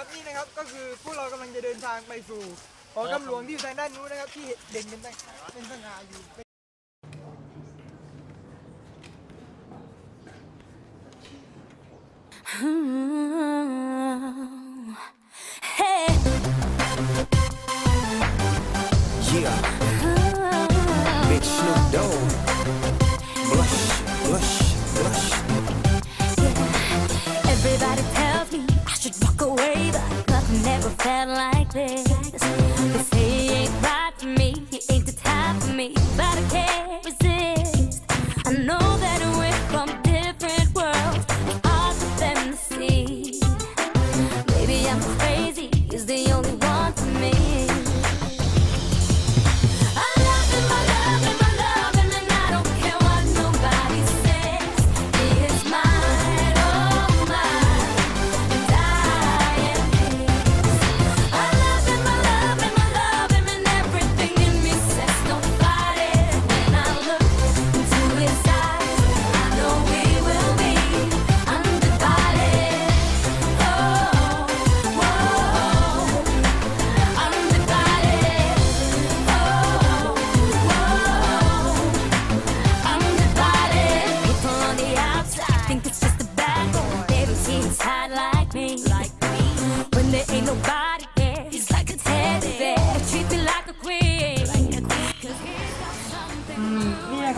ครับนี่นะครับก็คือพวกเรากำลังจะเดินทางไปสู่หอกำหลวงที่อยู่ทางด้านนู้นนะครับ ที่เด่นเป็นตั้งเป็นสง่าอยู่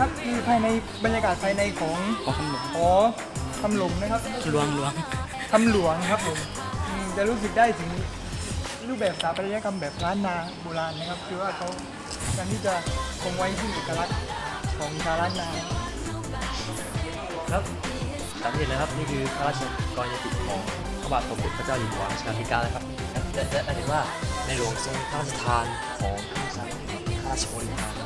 นี่นะครับคือภายในบรรยากาศภายในของหอคำหลวงนะครับลวงลวงคำหลวงครับผมอืมจะรู้สึกได้ถึงรูปแบบสถาปัตยกรรมแบบล้านนาโบราณนะครับ คือว่าเขาการที่จะคงไว้ที่งเอกลักษณ์ของชาวล้านนา ครับสามเห็นแล้วครับนี่คือพระราชกรณียกิจของพระบาทสมเด็จพระเจ้าอยู่หัวรัชกาลที่9นะครับและและและเห็นว่าในหลวงทรงพระราชทานของพระราชบริพาร Into his eyes, I know we will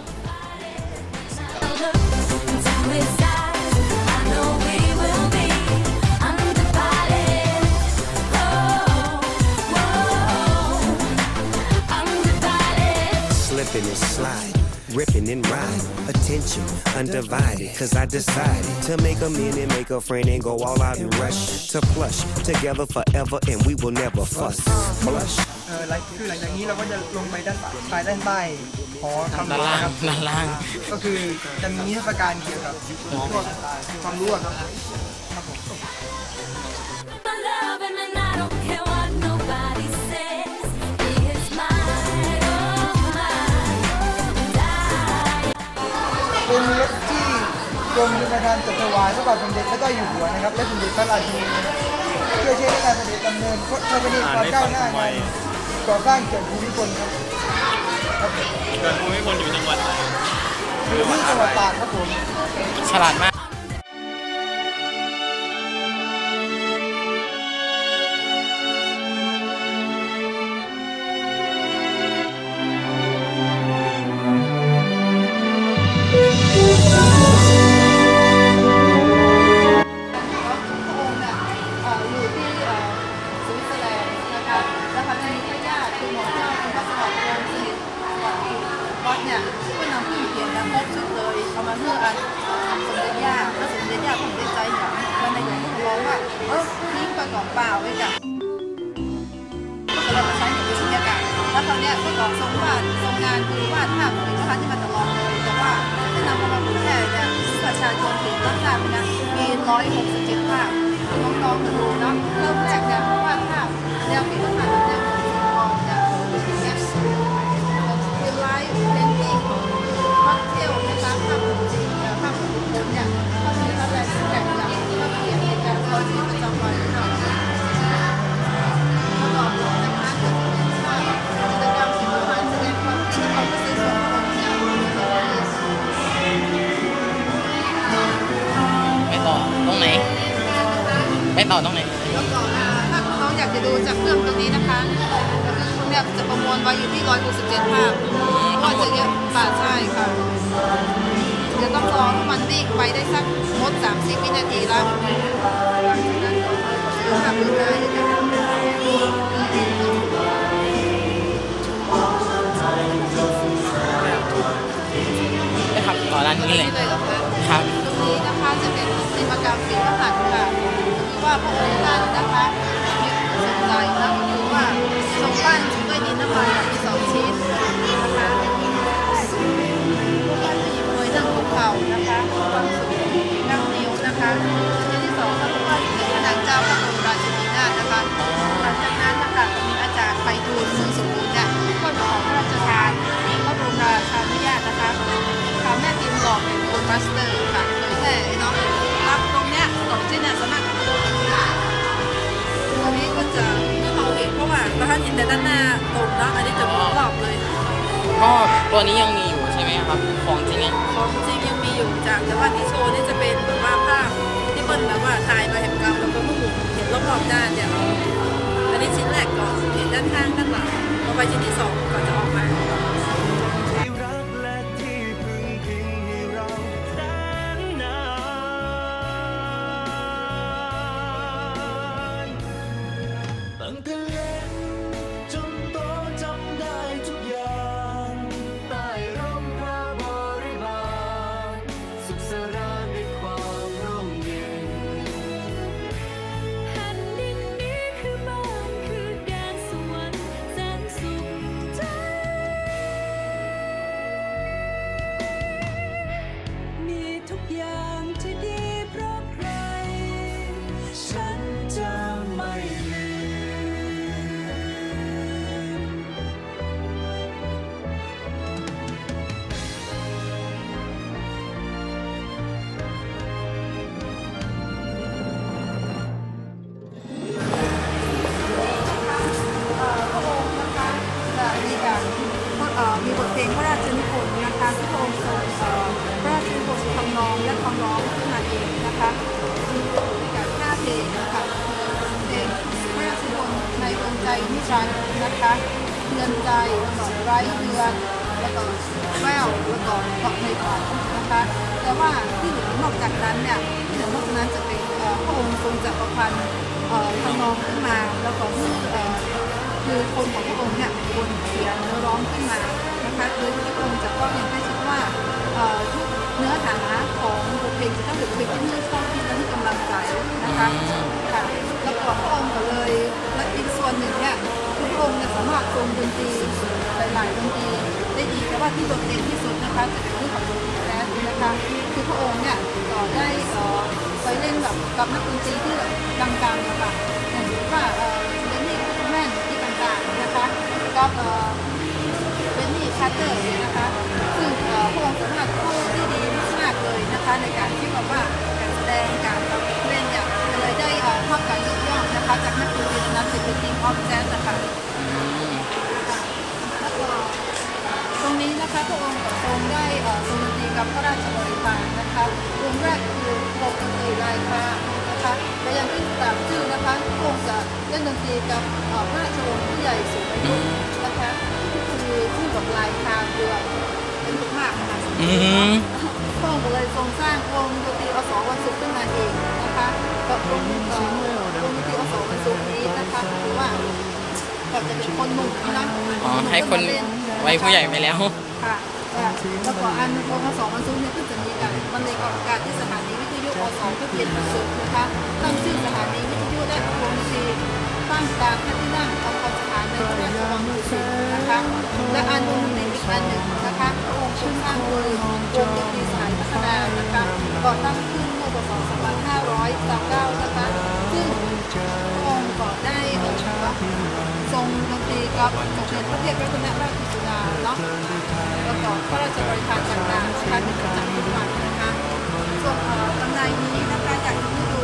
Slipping and slide, ripping and ride. Attention, undivided. Cause I decided to make a minute, make a friend, and go all out and rush to plush together forever, and we will never fuss. Blush. เออหลังคือหลังจากนี้เราก็จะลงไปด้านใต้ด้านใต้หอคำหลด้านวงล่างนะครับด้านล่าง ก็คือจะมีเทศกาลเกี่ยวกับพวกความรู้อะครับครับผม I love him and I don't care what nobody says. He is mine, oh mine, and I เป็นรถที่กรมชลประทานจัดถวายพระบาทสมเด็จพระเจ้าอยู่หัวนะครับ และสมเด็จพระราชินีนะครับเพื่อใช้ในการเสด็จดำเนินพระราชบัญญัติความก้าวหน้างาน ก่อสร้างเขื่อนภูมิพลครับครับเกิดภูมิพลอยู่จังหวัดไหน อยู่ที่จังหวัดตากครับผม ฉลาดมาก ทิ้งไปก่อเปล่าไว้จ้ะก็เลยมาใช้ในวิทยาการแล้วคราวเนี้ยก็ก่อนทรงวาดทรงงานคือวาดภาพของพระที่มาตลอดเลยแต่ว่าจะนำเอามาเผยแพร่เนี่ยประชาชนถึงรับทราบนะมี167ภาพน้องๆดูเนาะเริ่มแรกเนี่ยวาดภาพแนวศิลปะแน ต่อตรงไหนแล้วก็ถ้าน้องอยากจะดูจากเครื่องตรงนี้นะคะคุณเนี่ยจะประมวลไว้อยู่ที่ 167 ภาพก็จะเยอะป่าใช่ค่ะจะต้องรอให้มันวิ่งไปได้สักมด 30 วินาทีแล้วหลังจากนั้นก็ทำดูได้ ตัวนี้ยังมีอยู่ใช่ไหมครับ ของจริงเนี่ยของจริงยังมีอยู่จากแต่ว่าที่โชว์นี่จะเป็นแบบว่าภาพที่เปิ้ลแบบว่าถ่ายมาเห็นก่าแล้วก็มุมเห็นรอบๆด้านเนี่ยอันนี้ชิ้นแรกก่อนเห็นด้านข้างด้านหลังต่อไปชิ้นที่สองก่อน งใจนิรันดร์นะคะเงินใจแล้วก็ไร้เดือนแล้วก็แววแล้วก็เกาะในฝันนะคะแต่ว่าที่เหลือนอกจากนั้นเนี่ยที่เหลือนอกจากนั้นจะเป็นพระองค์ทรงจักรพันธ์ทำนองขึ้นมาแล้วก็ที่เอ่อคือคนของพระองค์เนี่ยคนเขียนเนร้องขึ้นมานะคะคือพระองค์จะก็ยังให้คิดว่าเอ่อทุกเนื้อหาของบทเพลงจะต้องเป็นเพลงที่ชื่นชอบที่และที่กำลังใจนะคะค่ะแล้วก็ พระองค์เนี่ยสามารถทรงดนตรีหลายๆดนตรีได้ดีแต่ว่าที่โดดเด่นที่สุดนะคะจะเป็นเรื่องของดนตรีแจ๊สนะคะคือพระองค์เนี่ยก็ได้เอ่อไปเล่นกับกับนักดนตรีที่ดังๆนะคะอย่างเช่นว่าเออเดนนี่แมนที่ต่างๆนะคะกับเออเบนนี่ชาร์เตอร์เนี่ยนะคะซึ่งพระองค์สามารถพูดได้ดีมากๆเลยนะคะในการที่แบบว่าการแสดงการเล่นเนี่ยเลยได้เอ่อภาการยกย่องนะคะจากนักดนตรีนั้นเป็นเป็นทีมออฟแจ๊สนะคะ แล้วก็ตรงนี้นะคะ พระองค์ก็ทรงได้เอ่อทรงดนตรีกับพระราชบริพารนะคะวงแรกคือวงดนตรีลายคานะคะและอย่างที่ตามชื่อนะคะพระองค์จะเล่นดนตรีกับเอ่อพระราชวงศ์ผู้ใหญ่สูงอายุนะคะคือชื่อแบบลายคาเรือเป็นมากนะคะอืมพระองค์ก็เลยทรงสร้างวงดนตรีอสวันศุกร์ขึ้นมาเองนะคะกับวงเอ่อวงดนตรีอสวันศุกร์นี้นะคะหรือว่าก็จะเป็นคนหนุ่มนะอ๋อให้คนไว้ผู้ใหญ่ไปแล้ว ค่ะแล้วก็อันองค์สองวันศุกร์เนี่ยก็จะมีการบรรเลงออกอากาศที่สถานีวิทยุอสองก็เปลี่ยนสุดนะคะตั้งชื่อสถานีวิทยุและวงดนตรีตั้งตามพระที่นั่งของสถานในพระราชวังดุสิตนะคะและอันวงดนตรีอีกอันหนึ่งนะคะพระองค์ชื่อสร้างโดยวงดนตรีสถานพัฒนานะคะก่อตั้งขึ้นเมื่อพศ2539นะคะซึ่งพระองค์ก็ได้เอ่อทรงดนต รีกับสมเด็จพระเทพรัตนราชสุดาเนาะแล้วก็พระราชบริพารต่างๆนะคะเป็นประจำทุกวันนะคะส่วนกำไรนี้นะคะอยากจะให้ดู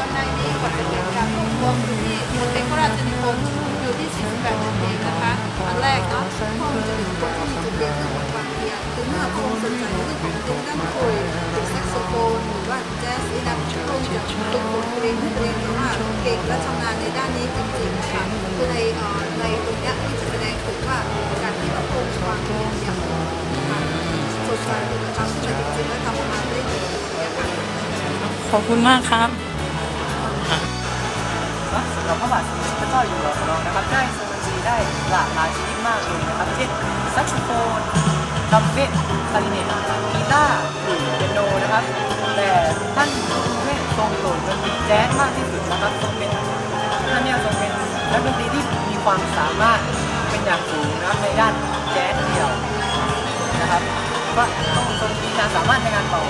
กำไรนี้ก็จะเป็นการรวบรวมอยู่ที่บทเพลงพระราชนิพนธ์อยู่ที่ 48บทเพลงนะคะอันแรกเนาะพระองจะเป็นคนที่มีจุดเด่นเรื่องของความเพียรคือเมื่อพระองค์สนใจเรื่องของเพลงด้านคุยหรือแซกโซโฟนหรือว่าแจ๊สนี่นะพระองค์จะฝึกฝนตัวเองให้ตัวเองรู้ว่าเก่งและชำนาญในด้านนี้จริง คะคือในเอ่อในตรงเนี้ยที่จะแสดงถึงว่าการที่พระองค์วางเพียรอย่างนะคะสดใสคุณธรรมที่จริงๆและทำออกมาได้ดีเนี่ยค่ะขอบคุณมากครับสำหรับพระบาทสมเด็จพระเจ้าอยู่หัวของเรานะครับได้ทรงดนตรีได้หลากหลายชนิดมากเลยนะครับเช่นแซกโซโฟนทรัมเป็ตคลาริเนตกีตาร์หรือเปียโนนะครับ แต่ท่านเล่นทรงโปรดดนตรีแจ๊สมากที่สุดนะครับทรงเป็นท่านเนี่ยทรงเป็นนักดนตรีที่มี ความสามารถเป็นอย่างสูงนะครับในด้านแจ๊สเดี่ยวนะครับก็ต้องทรงมีความสามารถในการเป่า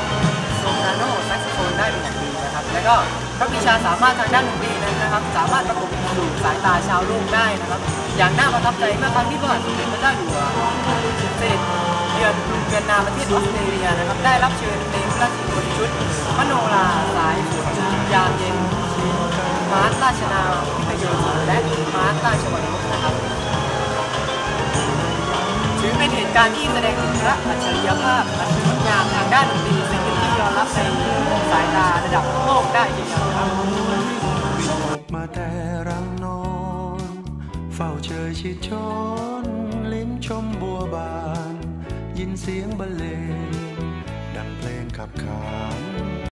โซปราโนแซกโซโฟนได้เป็นอย่างดีนะครับ แล้วก็พระวิชาสามารถทางด้านดนตรีนั้นนะครับ สามารถประกบสู่สายตาชาวโลกได้นะครับ อย่างน่าประทับใจเมื่อครั้งที่พระบาทสมเด็จพระเจ้าอยู่หัวเสด็จเยือนเมืองนาประเทศออสเตรเลียนะครับ ได้รับเชิญเพลงพระราชนิพนธ์ชุดมโนราสายฝนยามเย็นมาร์ตราชนาวิทยนต์และ มาร์ตาชวังคนะครับ ถือเป็นเหตุการณ์ที่แสดงถึงพระอัจฉริยภาพอันงดงามทางด้านดนตรีซึ่งเป็นที่ยอมรับในสายตาระดับโลกได้จริงครับมาแต่รังนอนเฝ้าเชยชิดชนลิ้มชมบัวบาน ยินเสียงบรรเลงดังเพลงขับขาน